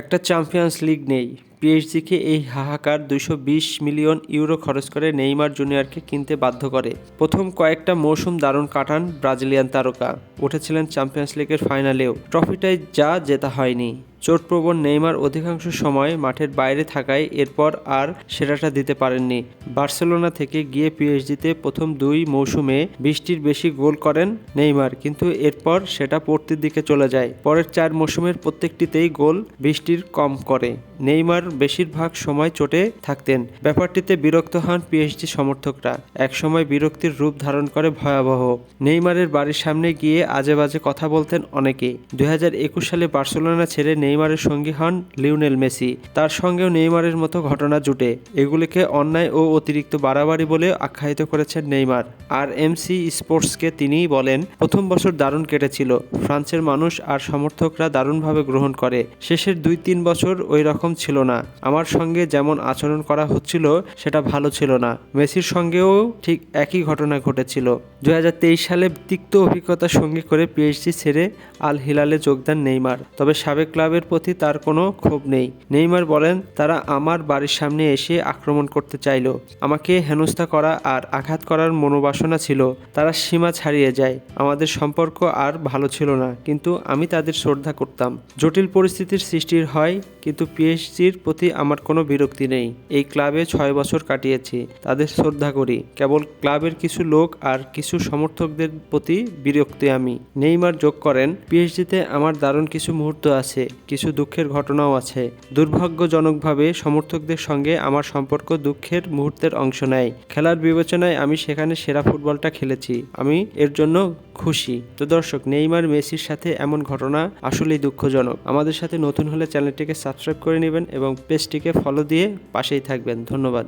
একটা champions league নেই। পিএসজিকে এই হাহাকার দুশো মিলিয়ন ইউরো খরচ করে নেইমার জুনিয়রকে কিনতে বাধ্য করে। প্রথম কয়েকটা মৌসুম দারুণ কাটান ব্রাজিলিয়ান তারকা। উঠেছিলেন চ্যাম্পিয়ন্স লিগের ফাইনালেও ট্রফিটাই যা জেতা হয়নি। চোটপ্রবণ নেইমার অধিকাংশ সময় মাঠের বাইরে থাকায় এরপর আর সেরাটা দিতে পারেননি। বার্সেলোনা থেকে গিয়ে পিএসজিতে প্রথম দুই মৌসুমে বিশটির বেশি গোল করেন নেইমার, কিন্তু এরপর সেটা পড়তির দিকে চলে যায়। পরের চার মৌসুমের প্রত্যেকটিতেই গোল বিশটির কম করে। নেইমার বেশিরভাগ সময় চোটে থাকতেন। ব্যাপারটিতে বিরক্ত হন পিএসজি সমর্থকরা। একসময় বিরক্তির রূপ ধারণ করে ভয়াবহ। নেইমারের বাড়ির সামনে গিয়ে আজে বাজে কথা বলতেন অনেকেই। দু হাজার একুশ সালে বার্সেলোনা ছেড়ে নেইমারের সঙ্গী হন লিওনেল মেসি। তার সঙ্গেও নেইমারের মতো ঘটনা জুটে। এগুলিকে অন্যায় ও অতিরিক্ত বাড়াবাড়ি বলে আখ্যায়িত করেছেন নেইমার। আর এমসি স্পোর্টসকে তিনি বলেন, প্রথম বছর দারুণ কেটেছিল। ফ্রান্সের মানুষ আর সমর্থকরা দারুণভাবে গ্রহণ করে। শেষের দুই তিন বছর ওই রকম ছিল না। আমার সঙ্গে যেমন আচরণ করা হচ্ছিল, সেটা ভালো ছিল না। মেসির সঙ্গেও ঠিক একই ঘটনা ঘটেছিল। দুই হাজার তেইশ সালে তিক্ত অভিজ্ঞতা সঙ্গী করে পিএইচডি ছেড়ে আল হিলালে যোগদান নেইমার। তবে সাবেক ক্লাবের প্রতি তার কোনো ক্ষোভ নেই। নেইমার বলেন, তারা আমার বাড়ির সামনে এসে আক্রমণ করতে চাইল। আমাকে হেনস্থা করা আর আঘাত করার মনোবাসনা ছিল। তারা সীমা ছাড়িয়ে যায়। আমাদের সম্পর্ক আর ভালো ছিল না, কিন্তু আমি তাদের শ্রদ্ধা করতাম। জটিল পরিস্থিতির সৃষ্টির হয়, কিন্তু পিএসজির প্রতি আমার কোনো বিরক্তি নেই। এই ক্লাবে ছয় বছর কাটিয়েছি। তাদের শ্রদ্ধা করি। কেবল ক্লাবের কিছু লোক আর কিছু সমর্থকদের প্রতি বিরক্তি আমি। নেইমার যোগ করেন, পিএসজিতে আমার দারুণ কিছু মুহূর্ত আছে। কিছু দুঃখের ঘটনাও আছে। দুর্ভাগ্যজনকভাবে সমর্থকদের সঙ্গে আমার সম্পর্ক দুঃখের মুহূর্তের অংশ নেয়। খেলার বিবেচনায় আমি সেখানে সেরা ফুটবলটা খেলেছি। আমি এর জন্য খুশি। তো দর্শক, নেইমার মেসির সাথে এমন ঘটনা আসলেই দুঃখজনক। আমাদের সাথে নতুন হলে চ্যানেলটিকে সাবস্ক্রাইব করে নেবেন এবং পেজটিকে ফলো দিয়ে পাশেই থাকবেন। ধন্যবাদ।